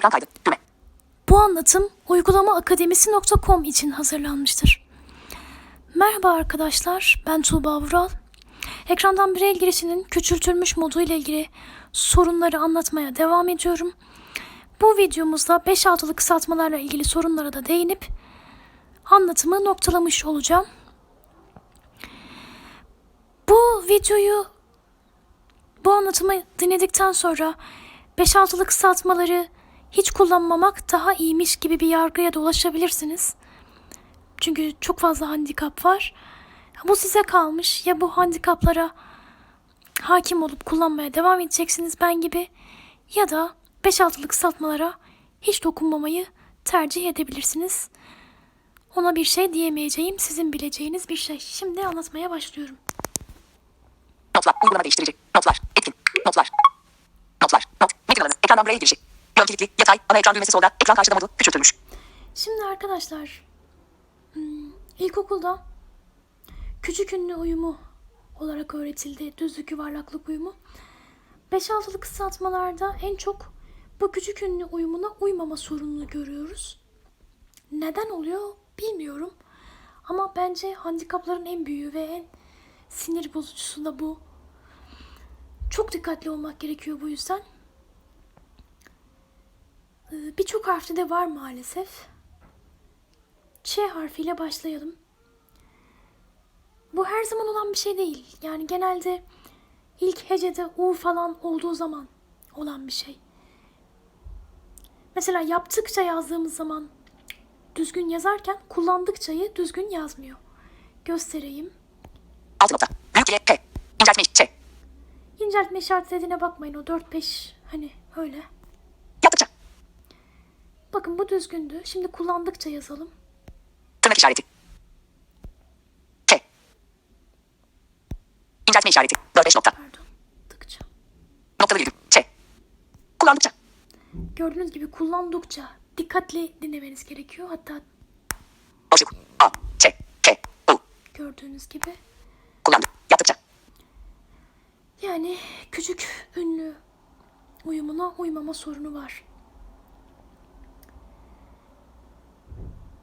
Ekran kaydı. Düğme. Bu anlatım uygulamaakademisi.com için hazırlanmıştır. Merhaba arkadaşlar, ben Tuğba Vural. Ekrandan el girişinin küçültülmüş modu ile ilgili sorunları anlatmaya devam ediyorum. Bu videomuzda 5-6'lı kısaltmalarla ilgili sorunlara da değinip anlatımı noktalamış olacağım. Bu videoyu bu anlatımı dinledikten sonra 5-6'lı kısaltmaları hiç kullanmamak daha iyiymiş gibi bir yargıya da ulaşabilirsiniz. Çünkü çok fazla handikap var. Bu size kalmış. Ya bu handikaplara hakim olup kullanmaya devam edeceksiniz ben gibi ya da 5-6'lı kısaltmalara hiç dokunmamayı tercih edebilirsiniz. Ona bir şey diyemeyeceğim, sizin bileceğiniz bir şey. Şimdi anlatmaya başlıyorum. Notlar. Uygulama değiştirici. Notlar. Etkin. Notlar. Notlar. Not. Metin alanı. Ekrandan buraya girişi. Yön kilitli. Yatay. Ana ekran düğmesi solda. Ekran karşıda modu. Küçültülmüş. Şimdi arkadaşlar hmm, ilkokulda küçük ünlü uyumu olarak öğretildi. Düzlük yuvarlaklık uyumu. 5-6'lı kısaltmalarda en çok bu küçük ünlü uyumuna uymama sorununu görüyoruz. Neden oluyor bilmiyorum. Ama bence handikapların en büyüğü ve en sinir bozucusu da bu. Çok dikkatli olmak gerekiyor bu yüzden. Ee, Birçok harfte de var maalesef. Ç harfiyle başlayalım. Bu her zaman olan bir şey değil. Yani genelde ilk hecede U falan olduğu zaman olan bir şey. Mesela yaptıkça yazdığımız zaman düzgün yazarken kullandıkçayı düzgün yazmıyor. Göstereyim. Altı nokta. Büyük ile P. İnceltme. Ç. İnceltme işaretlediğine bakmayın o 4-5 hani öyle. Bakın bu düzgündü. Şimdi kullandıkça yazalım. Tırnak işareti. Ç. İnceltme işareti. 4-5 nokta. Pardon. Dıkça. Noktalı virgül. Ç. Kullandıkça. Gördüğünüz gibi kullandıkça dikkatli dinlemeniz gerekiyor. Hatta Boşluk. A. Ç. K. U. gördüğünüz gibi. Kullandı. Yaptıkça. Yani küçük ünlü uyumuna uymama sorunu var.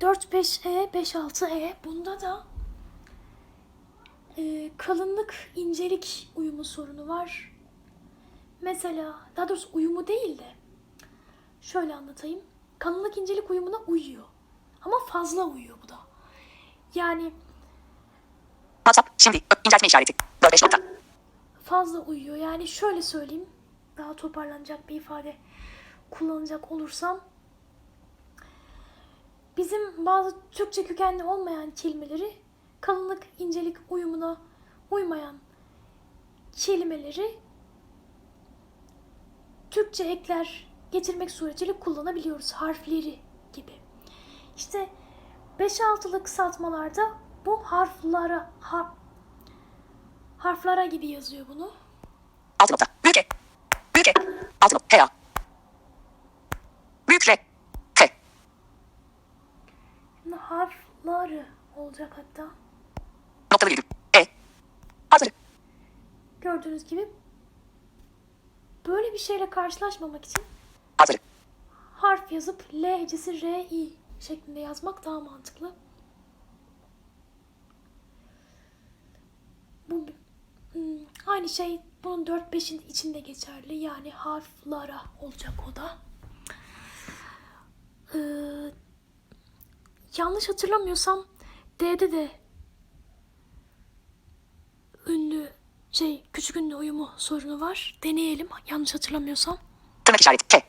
4-5E, 5-6E bunda da e, kalınlık, incelik uyumu sorunu var. Mesela, daha doğrusu uyumu değil de şöyle anlatayım. Kalınlık, incelik uyumuna uyuyor. Ama fazla uyuyor bu da. Yani WhatsApp. Şimdi. İnceltme işareti. 4-5 nokta. fazla uyuyor. Yani şöyle söyleyeyim. Daha toparlanacak bir ifade kullanacak olursam. Bizim bazı Türkçe kökenli olmayan kelimeleri kalınlık, incelik uyumuna uymayan kelimeleri Türkçe ekler getirmek suretiyle kullanabiliyoruz. Harfleri gibi. İşte 5-6'lı kısaltmalarda bu harflara har, harflara gibi yazıyor bunu. Altı nokta. Büyük E. Büyük E. Altı nokta. H. A. Büyük R. T. Şimdi harfları olacak hatta. Noktalı virgül. E. Harfleri. Gördüğünüz gibi böyle bir şeyle karşılaşmamak için Harfleri. harf yazıp L hecesi R, I şeklinde yazmak daha mantıklı. Bu hmm, aynı şey bunun 4-5'in içinde geçerli. Yani harflara olacak o da. Ee, yanlış hatırlamıyorsam D'de de ünlü şey küçük ünlü uyumu sorunu var. Deneyelim yanlış hatırlamıyorsam. Tırnak işareti. K.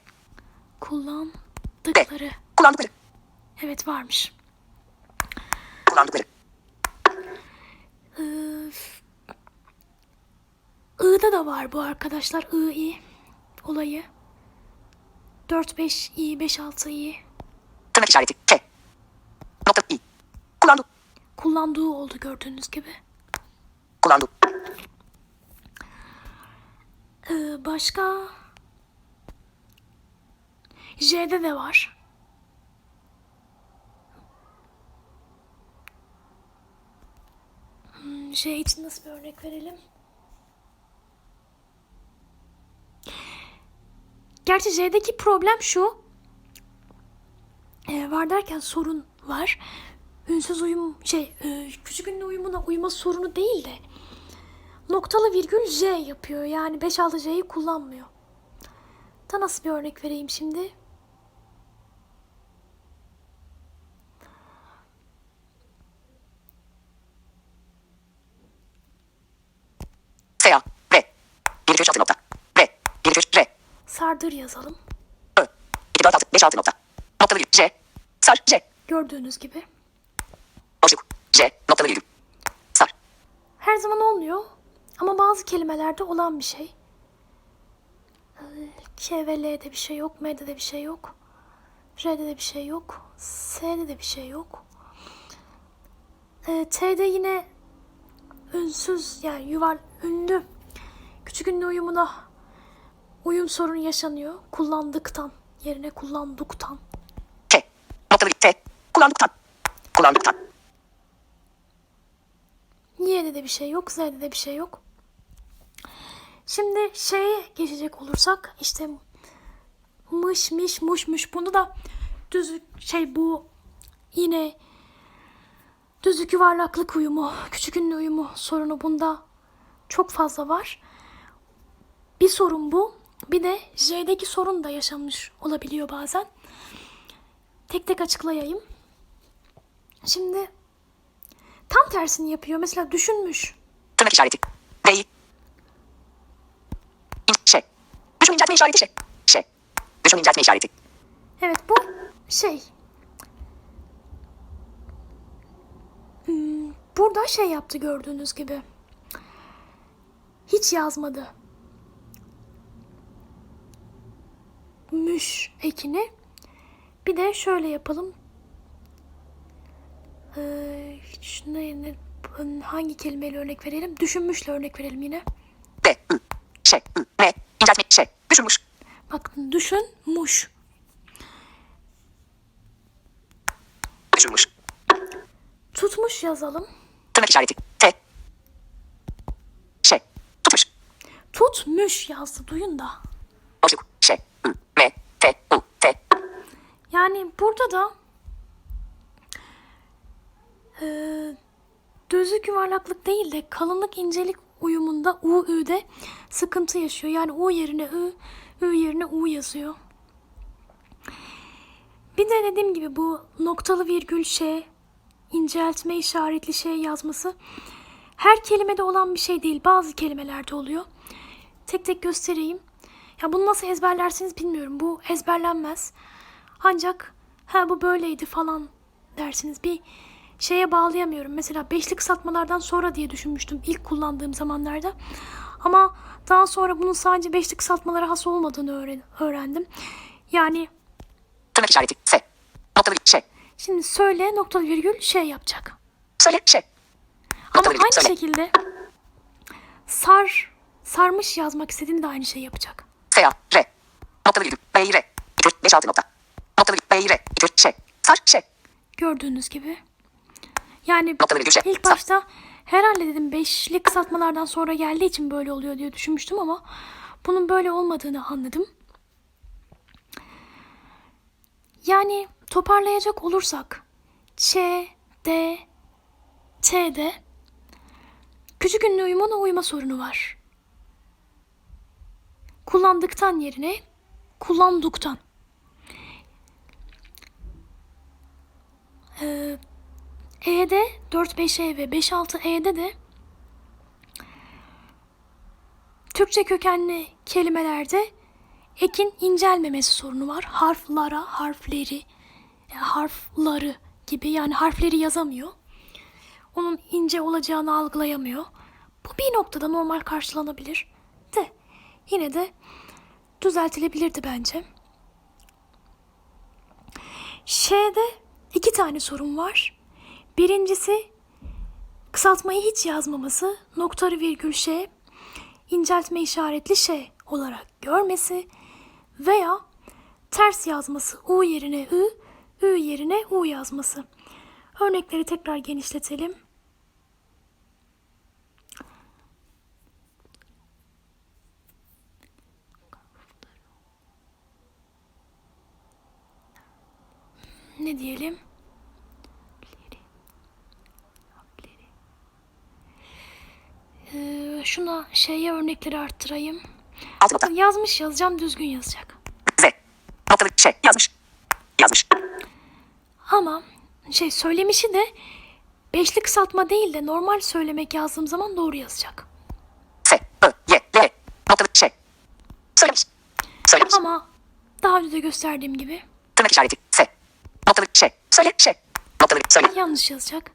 Kullandıkları. Kullandıkları. Evet varmış. Kullandıkları. Ee, I'da da var bu arkadaşlar. I, I olayı. 4-5 i, 5-6 i. Tırnak işareti. K. Kullandığı oldu gördüğünüz gibi. Kullandı. Ee, başka J'de de var. Hmm, J için nasıl bir örnek verelim? Gerçi J'deki problem şu. e, var derken sorun var. Ünsüz uyum şey e, küçük ünlü uyumuna uyma sorunu değil de noktalı virgül J yapıyor. Yani 5-6 J'yi kullanmıyor. Da nasıl bir örnek vereyim şimdi? S A R 1 2 3 6 nokta R 1 2 3 R Sardır yazalım. Ö 2 4 6 5 6 nokta noktalı virgül J Sar J Gördüğünüz gibi. J noktalı virgül Sar Her zaman olmuyor ama bazı kelimelerde olan bir şey. K ve L'de bir şey yok, M'de de bir şey yok. R'de de bir şey yok. S'de de bir şey yok. Ee, T'de yine ünsüz yani yuvar ünlü küçük ünlü uyumuna uyum sorunu yaşanıyor. Kullandıktan yerine kullandıktan. K noktalı T kullandıktan kullandıktan Y'de de bir şey yok, Z'de de bir şey yok. Şimdi şeye geçecek olursak işte mış miş muşmuş bunu da düz şey bu yine düzlük yuvarlaklık uyumu, küçük ünlü uyumu sorunu bunda çok fazla var. Bir sorun bu. Bir de J'deki sorun da yaşanmış olabiliyor bazen. Tek tek açıklayayım. Şimdi tam tersini yapıyor. Mesela düşünmüş. tırnak işareti İn, Şey düşün inceltme işareti şey Şey düşün inceltme işareti Evet bu şey. Hmm, Burada şey yaptı gördüğünüz gibi. Hiç yazmadı. Müş ekini. Bir de şöyle yapalım. Ee, şuna yine hangi kelimeyle örnek verelim? Düşünmüşle örnek verelim yine. D Ü Şey Ü Ne inceltme şey düşünmüş Bakın düşünmüş. düşünmüş Tutmuş yazalım. tırnak işareti T Şey tutmuş Tutmuş yazdı duyun da. boşluk Şey Ü M T U T Yani burada da düzlük yuvarlaklık değil de kalınlık incelik uyumunda U, Ü'de sıkıntı yaşıyor. Yani U yerine Ü, Ü yerine U yazıyor. Bir de dediğim gibi bu noktalı virgül şey, inceltme işaretli şey yazması her kelimede olan bir şey değil. Bazı kelimelerde oluyor. Tek tek göstereyim. Ya bunu nasıl ezberlersiniz bilmiyorum. Bu ezberlenmez. Ancak ha bu böyleydi falan dersiniz. Bir şeye bağlayamıyorum. Mesela beşli kısaltmalardan sonra diye düşünmüştüm ilk kullandığım zamanlarda. Ama daha sonra bunun sadece beşli kısaltmalara has olmadığını öğren- öğrendim. Yani tırnak işareti S noktalı virgül şey şimdi söyle noktalı virgül şey yapacak. Söyle şey Ama Noktalı aynı söyle şekilde sar sarmış yazmak istediğinde de aynı şeyi yapacak. S A R noktalı virgül B R 2 5 6 nokta noktalı virgül B R 2 şey Sar şey Gördüğünüz gibi. Yani ilk başta herhalde dedim beşli kısaltmalardan sonra geldiği için böyle oluyor diye düşünmüştüm ama bunun böyle olmadığını anladım. Yani toparlayacak olursak Ç, D, T'de küçük ünlü uyumuna uyma sorunu var. Kullandıktan yerine kullanduktan. Ee, E'de 4-5E ve 5-6E'de de Türkçe kökenli kelimelerde ekin incelmemesi sorunu var. Harflara, harfleri, e, harfları gibi yani harfleri yazamıyor. Onun ince olacağını algılayamıyor. Bu bir noktada normal karşılanabilir. De yine de düzeltilebilirdi bence. Ş'de iki tane sorun var. Birincisi kısaltmayı hiç yazmaması, noktalı virgül şey, inceltme işaretli şey olarak görmesi veya ters yazması U yerine Ü, Ü yerine U yazması. Örnekleri tekrar genişletelim. ne diyelim? Ee, şuna şeye örnekleri arttırayım. Nokta. Yazmış yazacağım düzgün yazacak. Z. Noktalı şey yazmış. Yazmış. Ama şey söylemişi de beşli kısaltma değil de normal söylemek yazdığım zaman doğru yazacak. S. Ö. Y. L. Noktalı şey. Söylemiş. Söylemiş. Ama daha önce de gösterdiğim gibi Tırnak işareti. S. Noktalı şey. Söyle şey. Noktalı söyle. yanlış yazacak.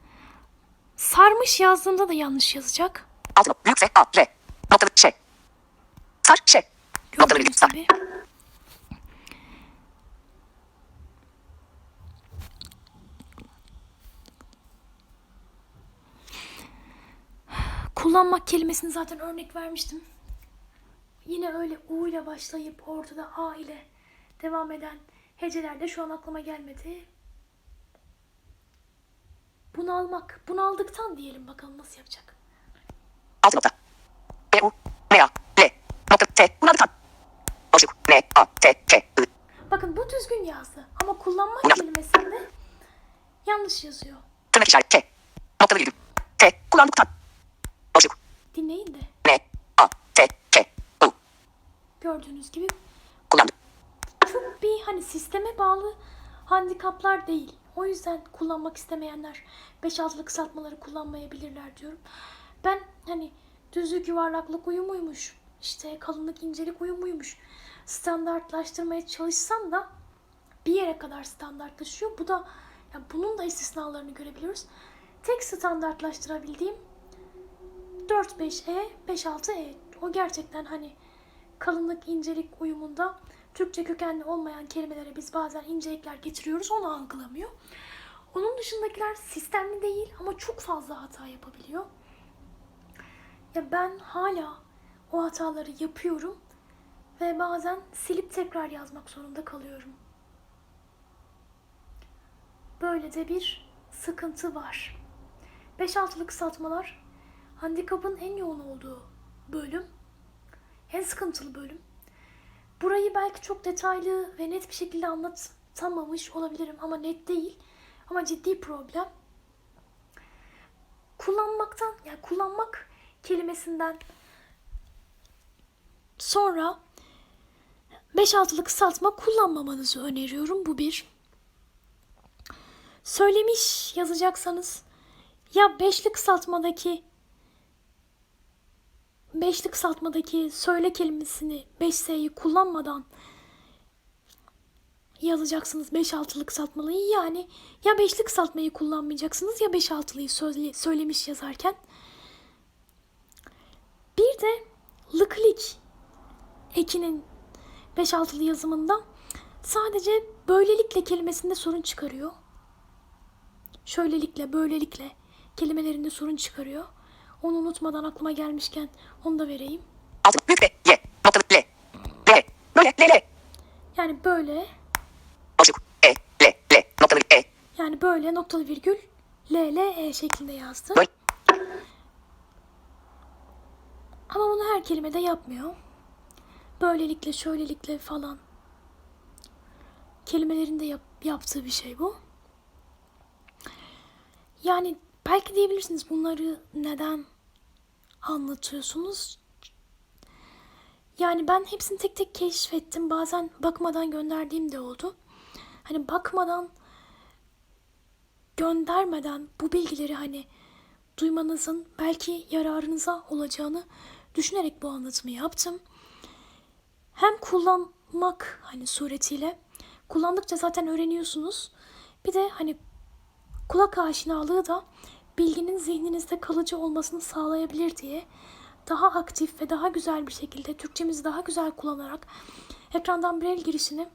Sarmış yazdığımda da yanlış yazacak. Altı nokta. Büyük S. A. R. Noktalı şey. Sar şey. Noktalı virgül. Sar. Kullanmak kelimesini zaten örnek vermiştim. Yine öyle U ile başlayıp ortada A ile devam eden hecelerde şu an aklıma gelmedi. Bunalmak. Bunaldıktan diyelim bakalım nasıl yapacak. Altı nokta. B. U. N. A. L. Nokta. T. Bunlar tam. Boşluk. N. A. T. K. I. Bakın bu düzgün yazdı. Ama kullanmak Bunal- kelimesinde yanlış yazıyor. Tırnak işareti. K. Noktalı virgül. T. Kullandık tam. Boşluk. Dinleyin de. N. A. T. K. U. Gördüğünüz gibi Kullandık. çok bir hani sisteme bağlı handikaplar değil. O yüzden kullanmak istemeyenler 5-6'lı kısaltmaları kullanmayabilirler diyorum. Ben hani düzlük yuvarlaklık uyumuymuş, işte kalınlık incelik uyumuymuş standartlaştırmaya çalışsam da bir yere kadar standartlaşıyor. Bu da ya bunun da istisnalarını görebiliyoruz. Tek standartlaştırabildiğim 4-5E, 5-6E. O gerçekten hani kalınlık incelik uyumunda Türkçe kökenli olmayan kelimelere biz bazen ince ekler getiriyoruz. Onu algılamıyor. Onun dışındakiler sistemli değil ama çok fazla hata yapabiliyor. Ya ben hala o hataları yapıyorum ve bazen silip tekrar yazmak zorunda kalıyorum. Böyle de bir sıkıntı var. 5-6'lık kısaltmalar handikapın en yoğun olduğu bölüm. En sıkıntılı bölüm. Burayı belki çok detaylı ve net bir şekilde anlatamamış olabilirim ama net değil. Ama ciddi problem. Kullanmaktan, yani kullanmak kelimesinden sonra 5-6'lık kısaltma kullanmamanızı öneriyorum. Bu bir. Söylemiş yazacaksanız ya beşli kısaltmadaki beşli kısaltmadaki söyle kelimesini 5S'yi kullanmadan yazacaksınız 5-6'lı kısaltmalıyı. Yani ya beşli kısaltmayı kullanmayacaksınız ya 5-6'lıyı söyle, söylemiş yazarken. Bir de lıklik ekinin 5-6'lı yazımında sadece böylelikle kelimesinde sorun çıkarıyor. Şöylelikle, böylelikle kelimelerinde sorun çıkarıyor. Onu unutmadan aklıma gelmişken onu da vereyim. Yani böyle. E. E. yani böyle noktalı virgül L, L, E şeklinde yazdım. Böyle. Ama bunu her kelimede yapmıyor. Böylelikle, şöylelikle falan. Kelimelerin de yap- yaptığı bir şey bu. Yani belki diyebilirsiniz bunları neden anlatıyorsunuz? Yani ben hepsini tek tek keşfettim. Bazen bakmadan gönderdiğim de oldu. Hani bakmadan göndermeden bu bilgileri hani duymanızın belki yararınıza olacağını düşünerek bu anlatımı yaptım. Hem kullanmak hani suretiyle kullandıkça zaten öğreniyorsunuz. Bir de hani kulak aşinalığı da bilginin zihninizde kalıcı olmasını sağlayabilir diye daha aktif ve daha güzel bir şekilde Türkçemizi daha güzel kullanarak ekrandan Braille girişini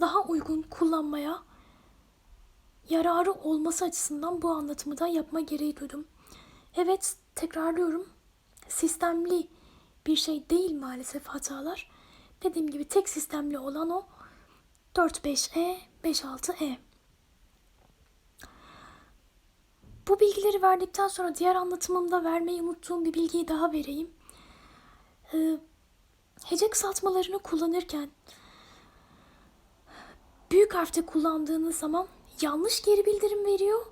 daha uygun kullanmaya yararı olması açısından bu anlatımı da yapma gereği duydum. Evet, tekrarlıyorum. Sistemli bir şey değil maalesef hatalar. Dediğim gibi tek sistemli olan o 4-5E, 5-6E. Bu bilgileri verdikten sonra diğer anlatımımda vermeyi unuttuğum bir bilgiyi daha vereyim. Ee, hece kısaltmalarını kullanırken büyük harfte kullandığınız zaman yanlış geri bildirim veriyor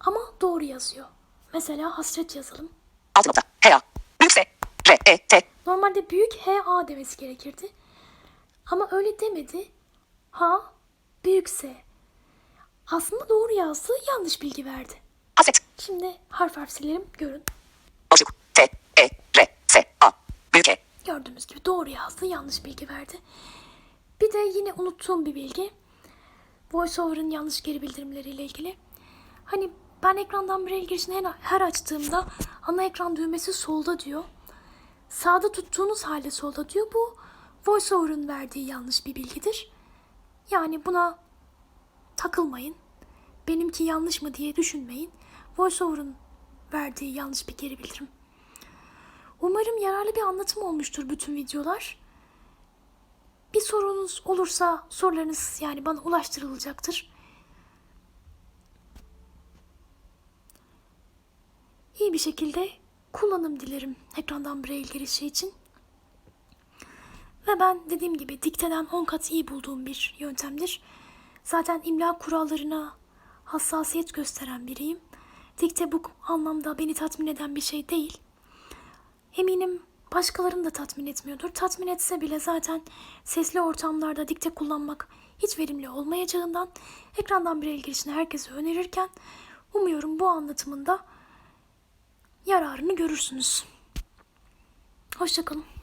ama doğru yazıyor. Mesela hasret yazalım. Altı nokta. H A. Büyük S. R E T. Normalde büyük HA demesi gerekirdi. Ama öyle demedi. Ha, büyük S. Aslında doğru yazdı, yanlış bilgi verdi. Hasret. Şimdi harf harf silelim, görün. Boşluk. T E R S A. Büyük E. Gördüğümüz gibi doğru yazdı, yanlış bilgi verdi. Bir de yine unuttuğum bir bilgi. VoiceOver'ın yanlış geri bildirimleriyle ilgili. Hani ben ekrandan Braille girişini her, açtığımda ana ekran düğmesi solda diyor. Sağda tuttuğunuz halde solda diyor. Bu VoiceOver'ın verdiği yanlış bir bilgidir. Yani buna takılmayın. Benimki yanlış mı diye düşünmeyin. VoiceOver'ın verdiği yanlış bir geri bildirim. Umarım yararlı bir anlatım olmuştur bütün videolar. Bir sorunuz olursa sorularınız yani bana ulaştırılacaktır. İyi bir şekilde kullanım dilerim ekrandan braille girişi için. Ve ben dediğim gibi dikteden 10 kat iyi bulduğum bir yöntemdir. Zaten imla kurallarına hassasiyet gösteren biriyim. Dikte bu anlamda beni tatmin eden bir şey değil. Eminim başkalarını da tatmin etmiyordur. Tatmin etse bile zaten sesli ortamlarda dikte kullanmak hiç verimli olmayacağından ekrandan bir el girişini herkese önerirken umuyorum bu anlatımında yararını görürsünüz. Hoşçakalın.